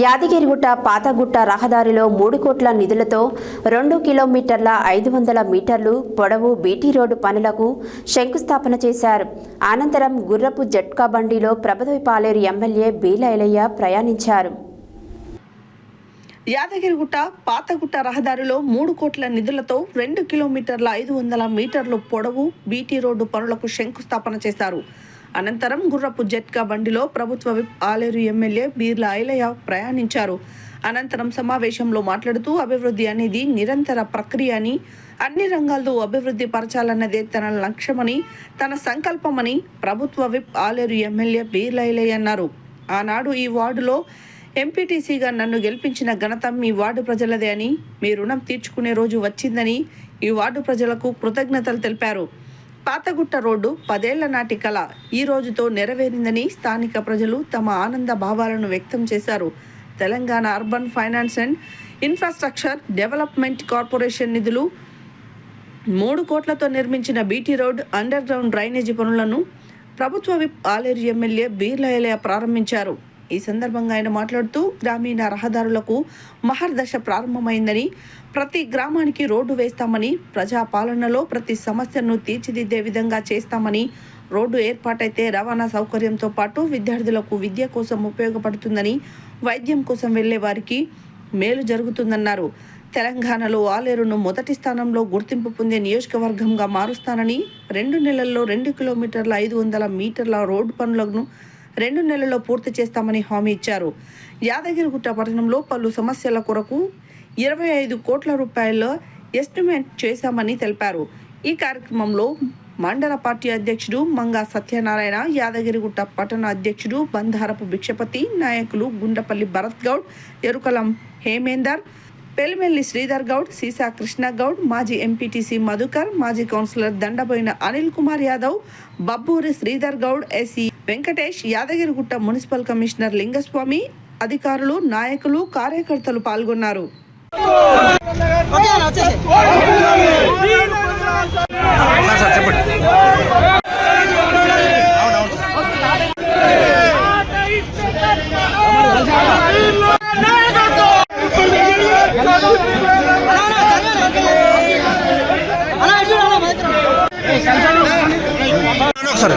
యాదగిరిగుట్ట పాతగుట్ట రహదారిలో మూడు కోట్ల నిధులతో రెండు కిలోమీటర్ల ఐదు వందల మీటర్లు పొడవు బీటీ రోడ్డు పనులకు శంకుస్థాపన చేశారు. అనంతరం గుర్రపు జట్కా బండిలో ప్రభుత్వ పాలేరు ఎమ్మెల్యే బీలైలయ్య ప్రయాణించారు. యాదగిరిగుట్ట పాతగుట్ట రహదారిలో మూడు కోట్ల నిధులతో రెండు కిలోమీటర్ల ఐదు వందల మీటర్లు పొడవు బీటీ రోడ్డు పనులకు శంకుస్థాపన చేశారు. అనంతరం గుర్రపు జట్కా బండిలో ప్రభుత్వ విప్ ఆలేరు ఎమ్మెల్యే బీర్ల ఐలయ్య ప్రయాణించారు. అనంతరం సమావేశంలో మాట్లాడుతూ అభివృద్ధి అనేది నిరంతర ప్రక్రియ అని అన్ని రంగాల్లో అభివృద్ధి పరచాలన్నదే తన లక్ష్యమని తన సంకల్పమని ప్రభుత్వ విప్ ఆలేరు ఎమ్మెల్యే బీర్ల ఐలయ్య అన్నారు. ఆనాడు ఈ వార్డులో ఎంపీటీసీగా నన్ను గెలిపించిన ఘనత మీ వార్డు ప్రజలదే అని మీ రుణం తీర్చుకునే రోజు వచ్చిందని ఈ వార్డు ప్రజలకు కృతజ్ఞతలు తెలిపారు. పాతగుట్ట రోడ్డు పదేళ్ళ నాటి కళ ఈ రోజుతో నెరవేరిందని స్థానిక ప్రజలు తమ ఆనంద భావాలను వ్యక్తం చేశారు. Telangana urban finance and infrastructure development corporation నిధులు మూడు కోట్లతో నిర్మించిన BT road underground drainage పనులను ప్రభుత్వ విప్ ఆలేరు ఎమ్మెల్యే బీర్లయలయ ప్రారంభించారు. ఈ సందర్భంగా ఆయన మాట్లాడుతూ గ్రామీణ రహదారులకు మహర్దశ ప్రారంభమైందని ప్రతి గ్రామానికి రోడ్డు వేస్తామని ప్రజా పాలనలో ప్రతి సమస్యను తీర్చిదిద్దే విధంగా చేస్తామని రోడ్డు ఏర్పాటైతే రవాణా సౌకర్యంతో పాటు విద్యార్థులకు విద్య కోసం ఉపయోగపడుతుందని వైద్యం కోసం వెళ్ళే వారికి మేలు జరుగుతుందన్నారు. తెలంగాణలో ఆలేరును మొదటి స్థానంలో గుర్తింపు పొందే నియోజకవర్గంగా మారుస్తానని రెండు నెలల్లో రెండు కిలోమీటర్ల ఐదు వందల మీటర్ల రోడ్డు పనులను రెండు నెలల్లో పూర్తి చేస్తామని హామీ ఇచ్చారు. యాదగిరిగుట్ట పట్టణంలో పలు సమస్యల కొరకు ఇరవై ఐదు కోట్ల రూపాయల ఎస్టిమేట్ చేశామని తెలిపారు. ఈ కార్యక్రమంలో మండల పార్టీ అధ్యక్షుడు మంగా సత్యనారాయణ యాదగిరిగుట్ట పట్టణ అధ్యక్షుడు బంధారపు భిక్షపతి నాయకులు గుండపల్లి భరత్ గౌడ్ ఎరుకలం హేమేందర్ పెలిమెల్లి శ్రీధర్ గౌడ్ సీసా కృష్ణ గౌడ్ మాజీ ఎంపీటీసీ మధుకర్ మాజీ councillor Dandaboina Anil Kumar Yadav Babburi Sridhar Goud SE Venkatesh Yadagirigutta municipal commissioner Lingaswamy అధికారులు నాయకులు కార్యకర్తలు పాల్గొన్నారు. ఒకసారి.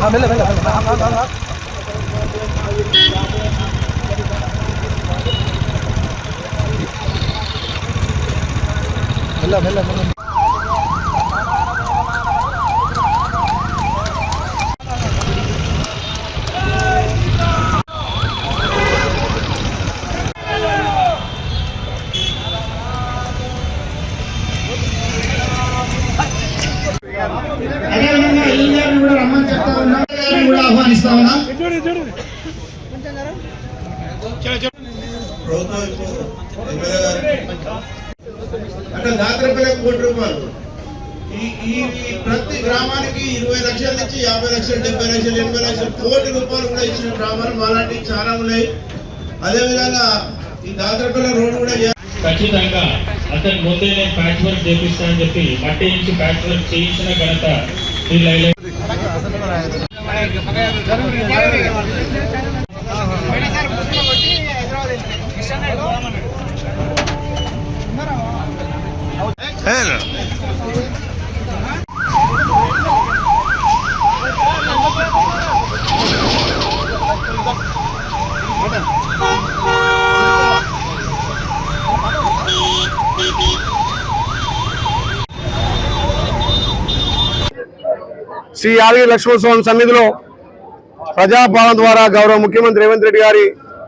हाँ मिले मिले मिले हाँ हाँ हाँ मिले मिले मिले అంటే దాతరపల్లి కోటి రూపాయలు. ఈ ప్రతి గ్రామానికి ఇరవై లక్షల నుంచి యాభై లక్షలు డెబ్బై లక్షలు ఎనభై లక్షలు కోటి రూపాయలు కూడా ఇచ్చిన గ్రామాలు మాలాంటి చాలా ఉన్నాయి. అదేవిధంగా ఈ దాతరపల్లి రోడ్డు కూడా ఖచ్చితంగా అతను ముందే నేను ప్యాచ్ వర్క్ చేపిస్తానని చెప్పి మట్టి నుంచి ప్యాచ్ వర్క్ చేయించిన ఘనత హైదరాబాద్ శ్రీ యాదగిరి లక్ష్మణస్వామి సన్నిధిలో ప్రజాపాలన ద్వారా గౌరవ ముఖ్యమంత్రి రేవంత్ రెడ్డి గారి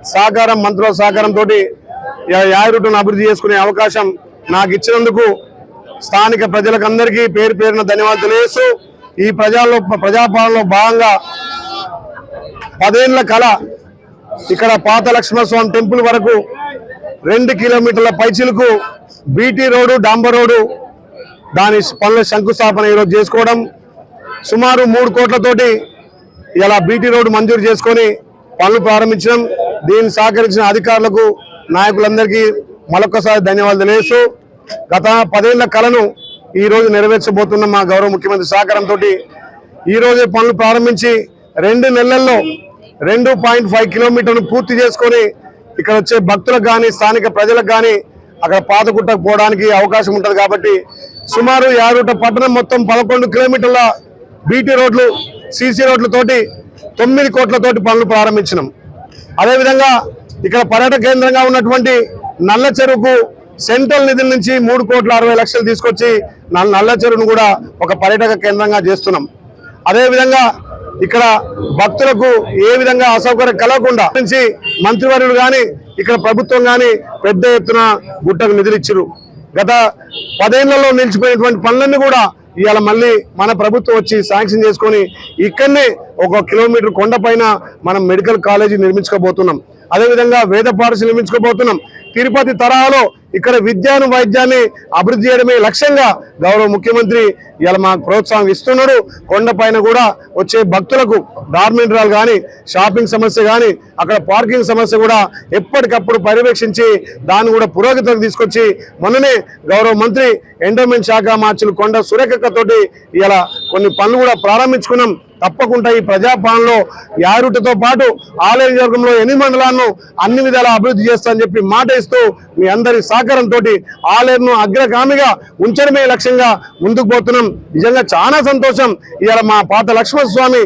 సహకారం మంత్రుల సహకారంతో యాదగిరిని అభివృద్ధి చేసుకునే అవకాశం నాకు ఇచ్చినందుకు స్థానిక ప్రజలకందరికీ పేరు పేరున ధన్యవాదాలు తెలియజేస్తూ ఈ ప్రజల్లో ప్రజాపాలనలో భాగంగా పదేళ్ళ కళ ఇక్కడ పాత లక్ష్మణస్వామి టెంపుల్ వరకు రెండు కిలోమీటర్ల పైచిలకు బీటీ రోడ్డు డాంబర్ రోడ్డు దాని పనుల శంకుస్థాపన ఈరోజు చేసుకోవడం సుమారు మూడు కోట్లతోటి ఇలా బీటీ రోడ్డు మంజూరు చేసుకొని పనులు ప్రారంభించడం దీన్ని సహకరించిన అధికారులకు నాయకులందరికీ మరొకసారి ధన్యవాదాలు తెలియజేస్తూ గత పదేళ్ళ కళను ఈరోజు నెరవేర్చబోతున్న మా గౌరవ ముఖ్యమంత్రి సహకారంతో ఈ పనులు ప్రారంభించి రెండు నెలల్లో రెండు పాయింట్ ఫైవ్ కిలోమీటర్ను పూర్తి చేసుకొని ఇక్కడ వచ్చే భక్తులకు కానీ స్థానిక ప్రజలకు కానీ అక్కడ పాతగుట్టకు పోవడానికి అవకాశం ఉంటుంది కాబట్టి సుమారు యాదగుట్ట పట్టణం మొత్తం పదకొండు కిలోమీటర్ల బీటీ రోడ్లు సీసీ రోడ్లతోటి తొమ్మిది కోట్లతోటి పనులు ప్రారంభించినాం. అదేవిధంగా ఇక్కడ పర్యాటక కేంద్రంగా ఉన్నటువంటి నల్ల చెరువుకు సెంట్రల్ నిధుల నుంచి మూడు కోట్ల అరవై లక్షలు తీసుకొచ్చి నల్ల చెరువును కూడా ఒక పర్యాటక కేంద్రంగా చేస్తున్నాం. అదేవిధంగా ఇక్కడ భక్తులకు ఏ విధంగా అసౌకర్యం కలగకుండా నుంచి మంత్రివర్యులు కానీ ఇక్కడ ప్రభుత్వం కానీ పెద్ద ఎత్తున గుట్టకు నిధులు ఇచ్చారు గత పదేళ్ళలో నిలిచిపోయినటువంటి పనులన్నీ కూడా ఇవాళ మళ్ళీ మన ప్రభుత్వం వచ్చి శాంక్షన్ చేసుకొని ఇక్కడనే ఒక కిలోమీటర్ కొండపైన మనం మెడికల్ కాలేజీ నిర్మించుకోబోతున్నాం. అదేవిధంగా వేద పాఠశాల నిర్మించుకోబోతున్నాం. తిరుపతి తరహాలో ఇక్కడ విద్యాను వైద్యాన్ని అభివృద్ధి చేయడమే లక్ష్యంగా గౌరవ ముఖ్యమంత్రి ఇలా మాకు ప్రోత్సాహం ఇస్తున్నాడు. కొండపైన కూడా వచ్చే భక్తులకు డార్మెంటరాలు కానీ షాపింగ్ సమస్య కానీ అక్కడ పార్కింగ్ సమస్య కూడా ఎప్పటికప్పుడు పర్యవేక్షించి దాన్ని కూడా పురోగతికి తీసుకొచ్చి మొన్ననే గౌరవ మంత్రి ఎండోమెంట్ శాఖ మార్చులు కొండ సురేఖతోటి ఇలా కొన్ని పనులు కూడా ప్రారంభించుకున్నాం. తప్పకుండా ఈ ప్రజాపాలనలో యారుటతో పాటు ఆలయ వర్గంలో ఎనిమిది మండలాలను అన్ని విధాలా అభివృద్ధి చేస్తానని చెప్పి మాట ఇస్తూ మీ అందరి సహకారంతో ఆలయంను అగ్రగామిగా ఉంచడమే లక్ష్యంగా ముందుకు పోతున్నాం. నిజంగా చాలా సంతోషం. ఇవాళ మా పాత లక్ష్మణ స్వామి